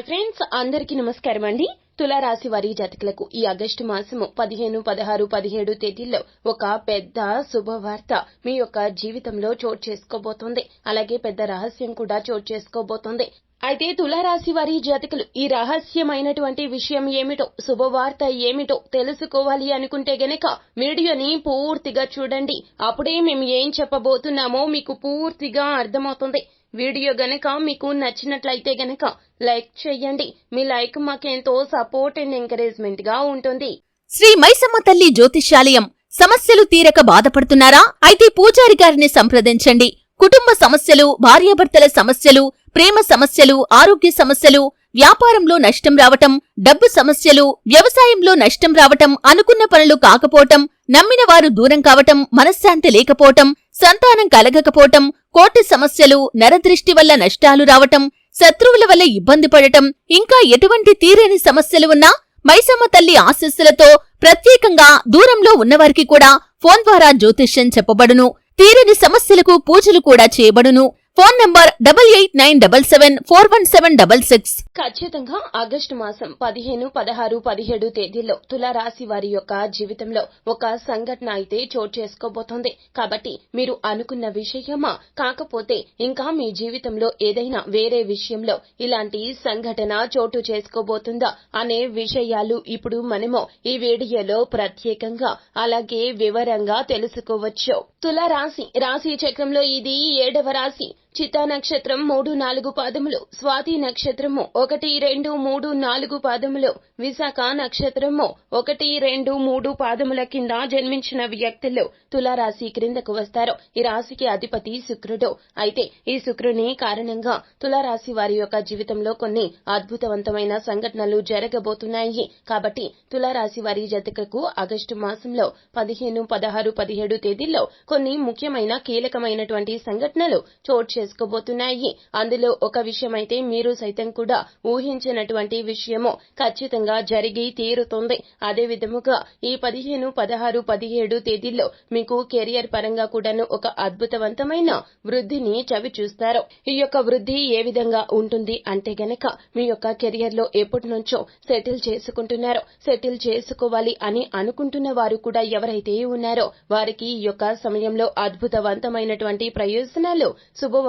Hi friends అందరికీ నమస్కారం అండి. తులారాశి వారి జాతకులకు ఈ ఆగస్టు మాసము పదిహేను పదహారు పదిహేడు తేదీల్లో ఒక పెద్ద శుభవార్త మీ యొక్క జీవితంలో చోటు చేసుకోబోతోంది. అలాగే పెద్ద రహస్యం కూడా చోటు చేసుకోబోతోంది. అయితే తులారాశి వారి జాతకులు ఈ రహస్యమైనటువంటి విషయం ఏమిటో శుభవార్త ఏమిటో తెలుసుకోవాలి అనుకుంటే గనక వీడియోని పూర్తిగా చూడండి. అప్పుడే మేము ఏం చెప్పబోతున్నామో మీకు పూర్తిగా అర్థమవుతుంది. వీడియో గనక మీకు నచ్చినట్లయితే గనక లైక్ చేయండి. మీ లైక్ మాకెంతో సపోర్ట్ అండ్ ఎంకరేజ్మెంట్గా ఉంటుంది. శ్రీ మైసమ్మ తల్లి జ్యోతిష్యాలయం సమస్యలు తీరక బాధపడుతున్నారా? అయితే పూజారి గారిని సంప్రదించండి. కుటుంబ సమస్యలు భార్యాభర్తల సమస్యలు ప్రేమ సమస్యలు ఆరోగ్య సమస్యలు వ్యాపారంలో నష్టం రావటం డబ్బు సమస్యలు వ్యవసాయంలో నష్టం రావటం అనుకున్న పనులు కాకపోవటం నమ్మిన వారు దూరం కావటం మనశ్శాంతి లేకపోవటం సంతానం కలగకపోవటం కోర్టు సమస్యలు నరదృష్టి వల్ల నష్టాలు రావటం శత్రువుల వల్ల ఇబ్బంది పడటం ఇంకా ఎటువంటి తీరని సమస్యలు ఉన్నా మైసమ్మ తల్లి ఆశస్సులతో ప్రత్యేకంగా దూరంలో ఉన్నవారికి కూడా ఫోన్ ద్వారా జ్యోతిష్యం చెప్పబడును. తీరని సమస్యలకు పూజలు కూడా చేయబడును. Phone number double eight nine double seven four one seven double six. ఖచ్చితంగా ఆగస్టు మాసం పదిహేను పదహారు పదిహేడు తేదీల్లో తులారాశి వారి యొక్క జీవితంలో ఒక సంఘటన అయితే చోటు చేసుకోబోతోంది. కాబట్టి మీరు అనుకున్న విషయమా? కాకపోతే ఇంకా మీ జీవితంలో ఏదైనా వేరే విషయంలో ఇలాంటి సంఘటన చోటు చేసుకోబోతుందా అనే విషయాలు ఇప్పుడు మనము ఈ వీడియోలో ప్రత్యేకంగా అలాగే వివరంగా తెలుసుకోవచ్చు. తులారాశి రాశి చక్రంలో ఇది ఏడవ రాశి. చిత్తా నక్షత్రం మూడు నాలుగు పాదములు స్వాతి నక్షత్రము ఒకటి రెండు మూడు నాలుగు పాదములు విశాఖ నక్షత్రము ఒకటి రెండు మూడు పాదముల కింద జన్మించిన వ్యక్తులు తులారాశి క్రిందకు వస్తారు. ఈ రాశికి అధిపతి శుక్రుడు. అయితే ఈ శుక్రుని కారణంగా తులారాశి వారి యొక్క జీవితంలో కొన్ని అద్భుతవంతమైన సంఘటనలు జరగబోతున్నాయి. కాబట్టి తులారాశి వారి జతకకు ఆగస్టు మాసంలో పదిహేను పదహారు పదిహేడు తేదీల్లో కొన్ని ముఖ్యమైన కీలకమైనటువంటి సంఘటనలు చోటు చేసుకోబోతున్నాయి. అందులో ఒక విషయమైతే మీరు సైతం కూడా ఊహించినటువంటి విషయము ఖచ్చితంగా జరిగి తీరుతుంది. అదే విధముగా ఈ పదిహేను పదహారు పదిహేడు తేదీల్లో మీకు కెరియర్ పరంగా కూడాను ఒక అద్భుతవంతమైన వృద్ధిని చవి చూస్తారు. ఈ యొక్క వృద్ధి ఏ విధంగా ఉంటుంది అంటే గనక మీ యొక్క కెరియర్లో ఎప్పటి నుంచో సెటిల్ చేసుకుంటున్నారో సెటిల్ చేసుకోవాలి అని అనుకుంటున్న వారు కూడా ఎవరైతే ఉన్నారో వారికి ఈ యొక్క సమయంలో అద్భుతవంతమైనటువంటి ప్రయోజనాలు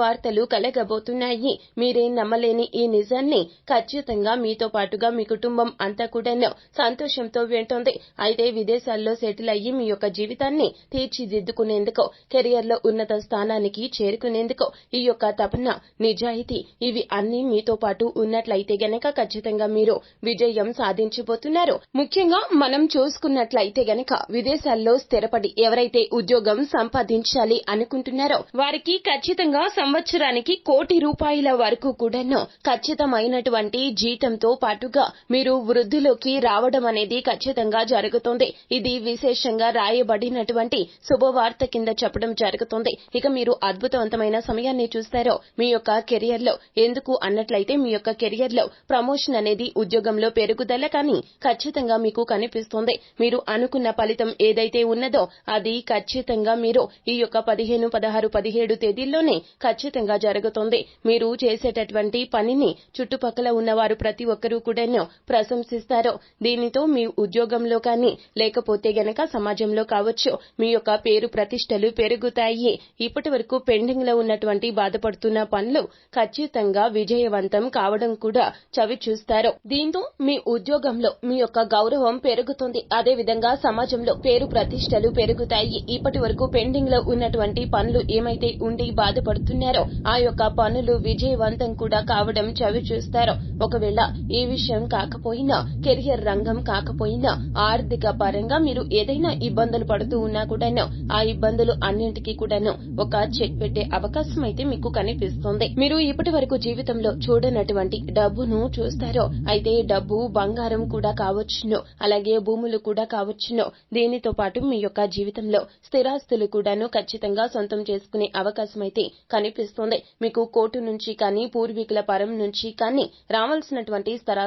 వార్తలు కలగబోతున్నాయి. మీరే నమ్మలేని ఈ నిజాన్ని ఖచ్చితంగా మీతో పాటుగా మీ కుటుంబం అంతా కూడాను సంతోషంతో వింటోంది అయితే విదేశాల్లో సెటిల్ అయ్యి మీ యొక్క జీవితాన్ని తీర్చిదిద్దుకునేందుకు కెరియర్లో ఉన్నత స్థానానికి చేరుకునేందుకు ఈ యొక్క తపన నిజాయితీ ఇవి అన్ని మీతో పాటు ఉన్నట్లయితే గనక ఖచ్చితంగా మీరు విజయం సాధించబోతున్నారు. ముఖ్యంగా మనం చూసుకున్నట్లయితే గనక విదేశాల్లో స్థిరపడి ఎవరైతే ఉద్యోగం సంపాదించాలి అనుకుంటున్నారో వారికి ఖచ్చితంగా సంవత్సరానికి కోటి రూపాయల వరకు కూడాను ఖచ్చితమైనటువంటి జీతంతో పాటుగా మీరు వృద్ధిలోకి రావడం అనేది ఖచ్చితంగా జరుగుతుంది. ఇది విశేషంగా రాయబడినటువంటి శుభవార్త కింద చెప్పడం జరుగుతుంది. ఇక మీరు అద్భుతవంతమైన సమయాన్ని చూస్తారో మీ యొక్క కెరియర్లో ఎందుకు అన్నట్లయితే మీ యొక్క కెరియర్లో ప్రమోషన్ అనేది ఉద్యోగంలో పెరుగుదల కానీ ఖచ్చితంగా మీకు కనిపిస్తుంది. మీరు అనుకున్న ఫలితం ఏదైతే ఉన్నదో అది ఖచ్చితంగా మీరు ఈ యొక్క పదిహేను పదహారు పదిహేడు తేదీల్లోనే ఖచ్చితంగా జరుగుతుంది. మీరు చేసేటటువంటి పనిని చుట్టుపక్కల ఉన్నవారు ప్రతి ఒక్కరూ కూడాను ప్రశంసిస్తారు. దీనితో మీ ఉద్యోగంలో కానీ లేకపోతే గనక సమాజంలో కావచ్చు మీ యొక్క పేరు ప్రతిష్టలు పెరుగుతాయి. ఇప్పటి వరకు పెండింగ్లో ఉన్నటువంటి బాధపడుతున్న పనులు ఖచ్చితంగా విజయవంతం కావడం కూడా చవి చూస్తారు. దీంతో మీ ఉద్యోగంలో మీ యొక్క గౌరవం పెరుగుతుంది. అదే విధంగా సమాజంలో పేరు ప్రతిష్టలు పెరుగుతాయి. ఇప్పటి వరకు పెండింగ్లో ఉన్నటువంటి పనులు ఏమైతే ఉండి బాధపడుతున్నారు ఆ యొక్క పనులు విజయవంతం కూడా కావడం చవి చూస్తారు. ఒకవేళ ఈ విషయం కాకపోయినా కెరియర్ రంగం కాకపోయినా ఆర్థిక పరంగా మీరు ఏదైనా ఇబ్బందులు పడుతూ ఉన్నా కూడాను ఆ ఇబ్బందులు అన్నింటికీ కూడాను ఒక చెక్ పెట్టే అవకాశం అయితే మీకు కనిపిస్తుంది. మీరు ఇప్పటి వరకు జీవితంలో చూడనటువంటి డబ్బును చూస్తారో అయితే డబ్బు బంగారం కూడా కావచ్చును అలాగే భూములు కూడా కావచ్చును. దీనితో పాటు మీ యొక్క జీవితంలో స్థిరాస్తులు కూడాను ఖచ్చితంగా సొంతం చేసుకునే అవకాశం అయితే కనిపిస్తుంది. మీకు కోర్టు నుంచి కానీ పూర్వీకుల పరం నుంచి కానీ రావాల్సినటువంటి స్థరా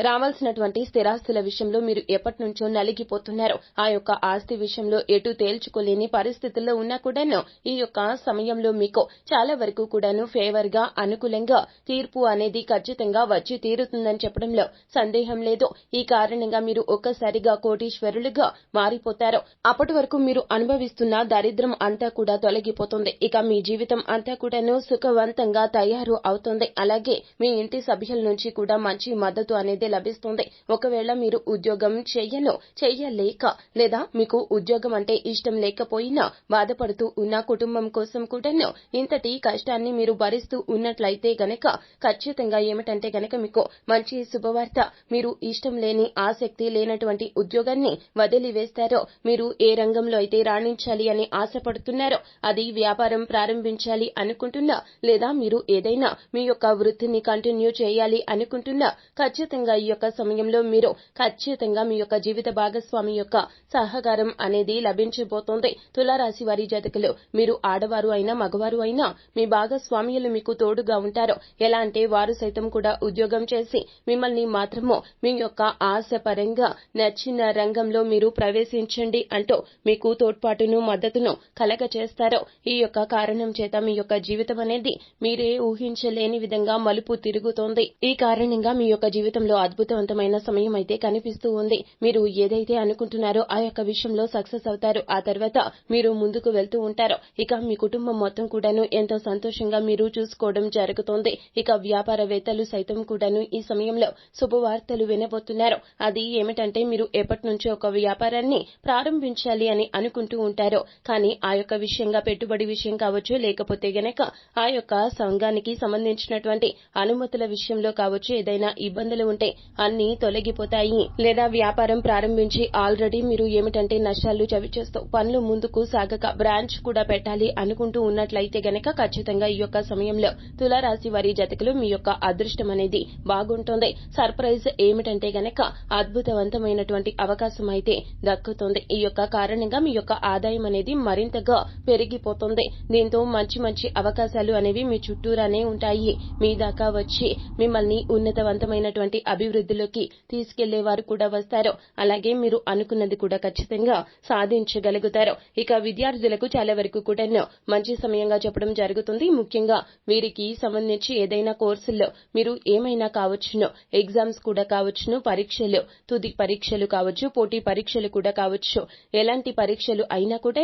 రావాల్సినటువంటి స్థిరాస్తుల విషయంలో మీరు ఎప్పటి నుంచో నలిగిపోతున్నారు. ఆ యొక్క ఆస్తి విషయంలో ఎటు తేల్చుకోలేని పరిస్థితుల్లో ఉన్నా కూడాను ఈ యొక్క సమయంలో మీకు చాలా వరకు కూడాను ఫేవర్గా అనుకూలంగా తీర్పు అనేది ఖచ్చితంగా వచ్చి తీరుతుందని చెప్పడంలో సందేహం లేదు. ఈ కారణంగా మీరు ఒక్కసారిగా కోటీశ్వరులుగా మారిపోతారు. అప్పటి వరకు మీరు అనుభవిస్తున్న దరిద్రం అంతా కూడా తొలగిపోతుంది. ఇక మీ జీవితం అంతా కూడాను సుఖవంతంగా తయారు అవుతుంది. అలాగే మీ ఇంటి సభ్యుల నుంచి కూడా మంచి మద్దతు అనేది లభిస్తుంది. ఒకవేళ మీరు ఉద్యోగం చెయ్యను చెయ్యలేక లేదా మీకు ఉద్యోగం అంటే ఇష్టం లేకపోయినా బాధపడుతూ ఉన్న కుటుంబం కోసం కూడాను ఇంతటి కష్టాన్ని మీరు భరిస్తూ ఉన్నట్లయితే గనక ఖచ్చితంగా ఏమిటంటే గనక మీకు మంచి శుభవార్త మీరు ఇష్టం లేని ఆసక్తి లేనటువంటి ఉద్యోగాన్ని వదిలివేస్తారో మీరు ఏ రంగంలో అయితే రాణించాలి అని ఆశపడుతున్నారో అది వ్యాపారం ప్రారంభించాలి అనుకుంటున్నా లేదా మీరు ఏదైనా మీ యొక్క వృత్తిని కంటిన్యూ చేయాలి అనుకుంటున్నా ఖచ్చితంగా ఈ యొక్క సమయంలో మీరు ఖచ్చితంగా మీ యొక్క జీవిత భాగస్వామి యొక్క సహకారం అనేది లభించబోతోంది. తులారాశి వారి జాతకులు మీరు ఆడవారు అయినా మగవారు అయినా మీ భాగస్వామ్యులు మీకు తోడుగా ఉంటారు. ఎలా అంటే వారు సైతం కూడా ఉద్యోగం చేసి మిమ్మల్ని మాత్రము మీ యొక్క ఆశ పరంగా నచ్చిన రంగంలో మీరు ప్రవేశించండి అంటూ మీకు తోడ్పాటును మద్దతును కలగ చేస్తారో. ఈ యొక్క కారణం చేత మీ యొక్క జీవితం అనేది మీరే ఊహించలేని విధంగా మలుపు తిరుగుతోంది. ఈ కారణంగా మీ యొక్క జీవితంలో అద్భుతవంతమైన సమయం అయితే కనిపిస్తూ ఉంది. మీరు ఏదైతే అనుకుంటున్నారో ఆ యొక్క విషయంలో సక్సెస్ అవుతారు. ఆ తర్వాత మీరు ముందుకు వెళ్తూ ఉంటారు. ఇక మీ కుటుంబం మొత్తం కూడాను ఎంతో సంతోషంగా మీరు చూసుకోవడం జరుగుతోంది. ఇక వ్యాపారవేత్తలు సైతం కూడాను ఈ సమయంలో శుభవార్తలు వినబోతున్నారు. అది ఏమిటంటే మీరు ఎప్పటి నుంచో ఒక వ్యాపారాన్ని ప్రారంభించాలి అని అనుకుంటూ ఉంటారు. కానీ ఆ యొక్క విషయంగా పెట్టుబడి విషయం కావచ్చు లేకపోతే గనక ఆ యొక్క సంఘానికి సంబంధించినటువంటి అనుమతుల విషయంలో కావచ్చు ఏదైనా ఇబ్బందులు ఉంటే అన్ని తొలగిపోతాయి. లేదా వ్యాపారం ప్రారంభించి ఆల్రెడీ మీరు ఏమిటంటే నష్టాలు చవిచేస్తూ పనులు ముందుకు సాగక బ్రాంచ్ కూడా పెట్టాలి అనుకుంటూ ఉన్నట్లయితే గనక ఖచ్చితంగా ఈ యొక్క సమయంలో తులారాశి వారి జతకులు మీ యొక్క అదృష్టం అనేది బాగుంటుంది. సర్ప్రైజ్ ఏమిటంటే గనక అద్భుతవంతమైనటువంటి అవకాశం అయితే దక్కుతుంది. ఈ యొక్క కారణంగా మీ యొక్క ఆదాయం అనేది మరింతగా పెరిగిపోతుంది. దీంతో మంచి మంచి అవకాశాలు అనేవి మీ చుట్టూరానే ఉంటాయి. మీ దాకా వచ్చి మిమ్మల్ని ఉన్నతవంతమైనటువంటి అభివృద్ధిలోకి తీసుకెళ్ళే వారు కూడా వస్తారు. అలాగే మీరు అనుకున్నది కూడా ఖచ్చితంగా సాధించగలుగుతారు. ఇక విద్యార్థులకు చాలా వరకు కూడా మంచి సమయంగా చెప్పడం జరుగుతుంది. ముఖ్యంగా వీరికి సంబంధించి ఏదైనా కోర్సుల్లో మీరు ఏమైనా కావచ్చును ఎగ్జామ్స్ కూడా కావచ్చును పరీక్షలు తుది పరీక్షలు కావచ్చు పోటీ పరీక్షలు కూడా కావచ్చు. ఎలాంటి పరీక్షలు అయినా కూడా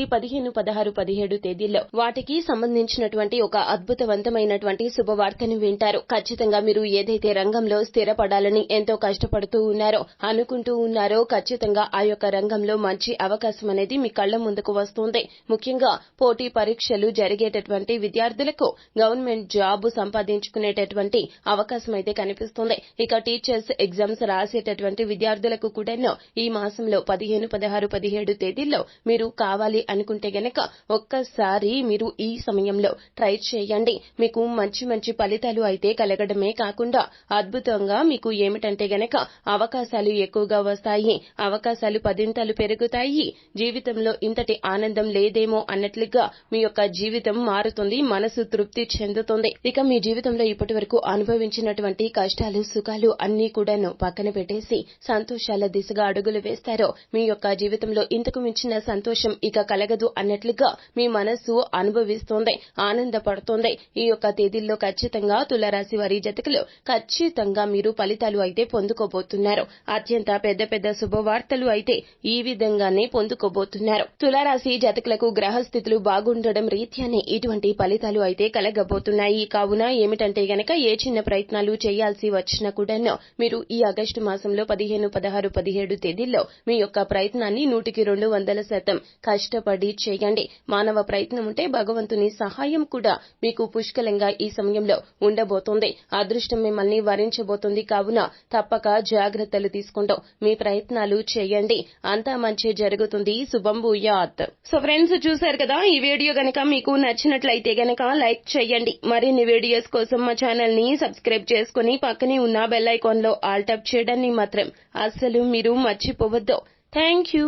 ఈ పదిహేను పదహారు పదిహేడు తేదీల్లో వాటికి సంబంధించినటువంటి ఒక అద్భుతవంతమైనటువంటి శుభవార్తను వింటారు. ఖచ్చితంగా మీరు ఏదైతే రంగంలో పడాలని ఎంతో కష్టపడుతూ ఉన్నారో అనుకుంటూ ఉన్నారో ఖచ్చితంగా ఆ యొక్క రంగంలో మంచి అవకాశం అనేది మీ కళ్ళ ముందుకు వస్తుంది. ముఖ్యంగా పోటీ పరీక్షలు జరిగేటటువంటి విద్యార్థులకు గవర్నమెంట్ జాబ్ సంపాదించుకునేటటువంటి అవకాశం అయితే కనిపిస్తుంది. ఇక టీచర్స్ ఎగ్జామ్స్ రాసేటటువంటి విద్యార్థులకు కూడా ఈ మాసంలో పదిహేను పదహారు పదిహేడు తేదీల్లో మీరు కావాలి అనుకుంటే గనక ఒక్కసారి మీరు ఈ సమయంలో ట్రై చేయండి. మీకు మంచి మంచి ఫలితాలు అయితే కలగడమే కాకుండా అద్భుతంగా మీకు ఏమిటంటే గనక అవకాశాలు ఎక్కువగా వస్తాయి. అవకాశాలు పదింతలు పెరుగుతాయి. జీవితంలో ఇంతటి ఆనందం లేదేమో అన్నట్లుగా మీ యొక్క జీవితం మారుతుంది. మనసు తృప్తి చెందుతుంది. ఇక మీ జీవితంలో ఇప్పటి వరకు అనుభవించినటువంటి కష్టాలు సుఖాలు అన్ని కూడాను పక్కన పెట్టేసి సంతోషాల దిశగా అడుగులు వేస్తారో మీ యొక్క జీవితంలో ఇంతకు మించిన సంతోషం ఇక కలగదు అన్నట్లుగా మీ మనస్సు అనుభవిస్తోంది. ఆనందపడుతోంది. ఈ యొక్క తేదీల్లో ఖచ్చితంగా తులరాశి వారి జతకులు ఖచ్చితంగా మీరు ఫలితాలు అయితే పొందుకోబోతున్నారు. అత్యంత పెద్ద పెద్ద శుభవార్తలు అయితే ఈ విధంగానే పొందుకోబోతున్నారు. తులారాశి జాతకులకు గ్రహస్థితులు బాగుండడం రీత్యానే ఇటువంటి ఫలితాలు అయితే కలగబోతున్నాయి. కావున ఏమిటంటే గనక ఏ చిన్న ప్రయత్నాలు చేయాల్సి వచ్చినా కూడా మీరు ఈ ఆగస్టు మాసంలో పదిహేను పదహారు పదిహేడు తేదీల్లో మీ యొక్క ప్రయత్నాన్ని నూటికి రెండు వందల శాతం కష్టపడి చేయండి. మానవ ప్రయత్నం ఉంటే భగవంతుని సహాయం కూడా మీకు పుష్కలంగా ఈ సమయంలో ఉండబోతోంది. అదృష్టం మిమ్మల్ని వరించబోతుంది కావున తప్పక జాగ్రత్తలు తీసుకుంటాం మీ ప్రయత్నాలు చేయండి. అంతా మంచి జరుగుతుంది. శుభం భూయాత్. సో ఫ్రెండ్స్ చూశారు కదా ఈ వీడియో గనక మీకు నచ్చినట్లయితే గనక లైక్ చేయండి. మరిన్ని వీడియోస్ కోసం మా ఛానల్ని సబ్స్క్రైబ్ చేసుకుని పక్కనే ఉన్న బెల్ ఐకాన్లో ఆల్ చేయడాన్ని మాత్రం అస్సలు మీరు మర్చిపోవద్దు. Thank you